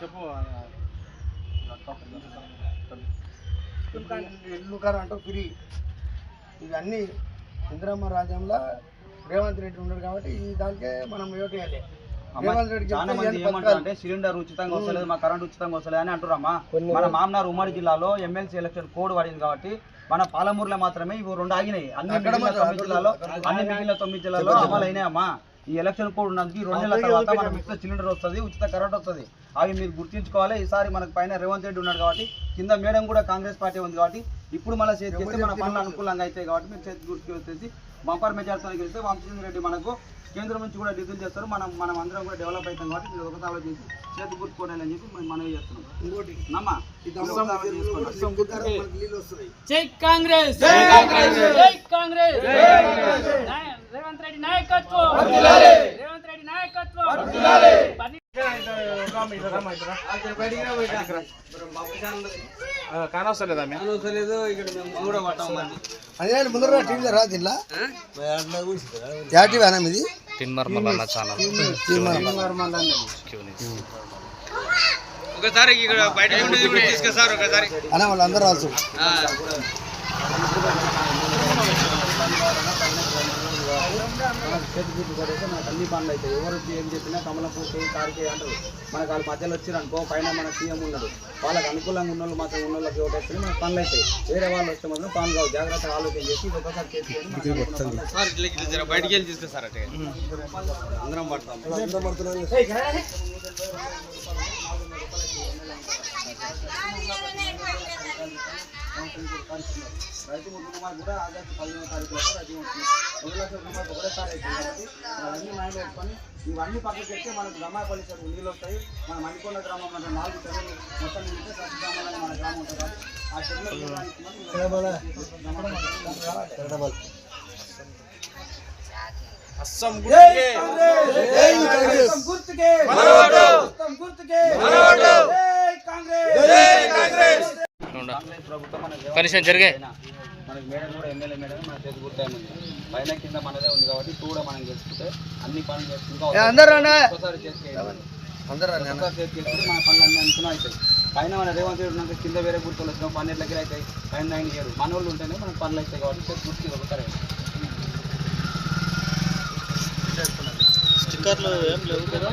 చెప్పు ఇల్లు కారు అంటూ ఫ్రీ. ఇవన్నీ ఇందిరమ్మ రాజ్యంలో రేవంత్ రెడ్డి ఉన్నాడు కాబట్టి ఈ దానికే మనం ఓటు వేయాలి. అంటే సిలిండర్ ఉచితంగా వస్తలేదు మా కరెంట్ ఉచితంగా వస్తలేదు అని అంటున్నామా మన మామనార్ ఉమ్మడి జిల్లాలో ఎమ్మెల్సీ ఎలక్షన్ కోడ్ పడింది కాబట్టి మన పాలమూరులో మాత్రమే ఇవి రెండు ఆగినాయి. అన్ని మిగిలిన తొమ్మిది జిల్లాలో అన్ని మిగిలిన తొమ్మిది జిల్లాలో అమలు అయినాయమ్మా ఈ ఎలక్షన్ కోడ్ ఉన్నందుకు ఈ రెండు నెలల తర్వాత మనకు ఉచిత సిలిండర్ వస్తుంది ఉచిత కరెంట్ వస్తుంది. అవి మీరు గుర్తించుకోవాలి. ఈసారి మనకు పైన రేవంత్ రెడ్డి ఉన్నాడు కాబట్టి కింద మేడం కూడా కాంగ్రెస్ పార్టీ ఉంది కాబట్టి ఇప్పుడు మళ్ళీ చేతి చేస్తే మన పనులు అనుకూలంగా అవుతాయి కాబట్టి మీరు చేతి గుర్తు వచ్చేసి బంపర్ మెజార్టీతో గెలిస్తే వంశీంద్ర రెడ్డి మనకు కేంద్రం నుంచి కూడా నిధులు చేస్తారు. మనం మనం అందరం కూడా డెవలప్ అవుతాం కాబట్టి మీరు ఒక తావలో చేసి చేతి గుర్తుకోవాలని చెప్పి మనం మనవి చేస్తున్నాం. ఇంకోటి నమ్మా ఈ దమ్ము ఇల్లు కారు మనకు నీళ్ళు వస్తున్నాయి జై కాంగ్రెస్. జై కాంగ్రెస్. జై కాంగ్రెస్ నాయ- రేవంత్ రెడ్డి నాయకత్వం రేవంత్ రెడ్డి నాయకత్వం. మరి అదే ముందర టీవీలో రా దీనిలో యాటివ్ అన్న ఇది? ఒకసారి ఇక్కడ బయట ఉండేది కూడా తీసుకొస్తారు ఒకసారి. అన్న వాళ్ళందరూ రాసు చేతి గుర్తు కొట్టేస్తే మనకు అన్ని పనులు అవుతాయి ఎవరు వచ్చి ఏం చెప్పినా కమలం పూర్తి కారికి అంటారు మనకు వాళ్ళ మధ్యలో వచ్చారు అనుకో పైన మన సీఎం ఉన్నారు వాళ్ళకి అనుకూలంగా ఉన్న వాళ్ళు మాత్రం ఉన్న వాళ్ళకి ఓటేస్తే మనకు పనులు అవుతాయి వేరే వాళ్ళు వస్తే మాత్రం పనులు కావు జాగ్రత్తగా ఆలోచన చేసి ఇది ఒకసారి చేసుకొని సార్ వెళ్ళి అంటే. అందరం పడతాం. రైతు ముఖ్యమంత్రి కూడా ఆగస్టు పదిహేనో తారీఖు లోపు రైతు ముఖ్యమంత్రి రెండు లక్షల రూపాయలు ఒకటేసారి అవుతుంది కాబట్టి అవన్నీ మైండ్ పెట్టుకొని ఇవన్నీ పక్కకి పెడితే మనకు గమ్మాపల్లి చెరువు నీళ్ళు వస్తాయి మన మణికొండ గ్రామం అంటే నాలుగు చెరువులు మొత్తం నిండితే సత్య గ్రామాలని మన గ్రామం ఉంటుంది కాబట్టి ఆ చెరువులు మనం అస్సం గుర్తుకే గుర్తుకే గుర్తుకే కాంగ్రెస్ ప్రభుత్వం మనకి జరిగే. మనకి మేడం కూడా ఎమ్మెల్యే మేడం మన చేతి గుర్తాయి పైన కింద మనదే ఉంది కాబట్టి కూడా మనం చేసుకుంటే అన్ని పనులు చేసుకుంటూ అందరూ అన్నా ఒకసారి చేసుకుంటే అందరూ అన్న. ఒకసారి చేసుకుంటే మన పనులు అన్ని అనుకున్నా అవుతాయి. పైన మన రేవంత్ రెడ్డి ఉన్నాక కింద వేరే గుర్తులు వచ్చిన పని ఎట్లకి అవుతాయి పైన ఆయన చేయరు మన వాళ్ళు ఉంటేనే మనకు పనులు అవుతాయి కాబట్టి చేతి గుర్తు ఒకసారి స్టిక్కర్లు ఏం లేవు కదా?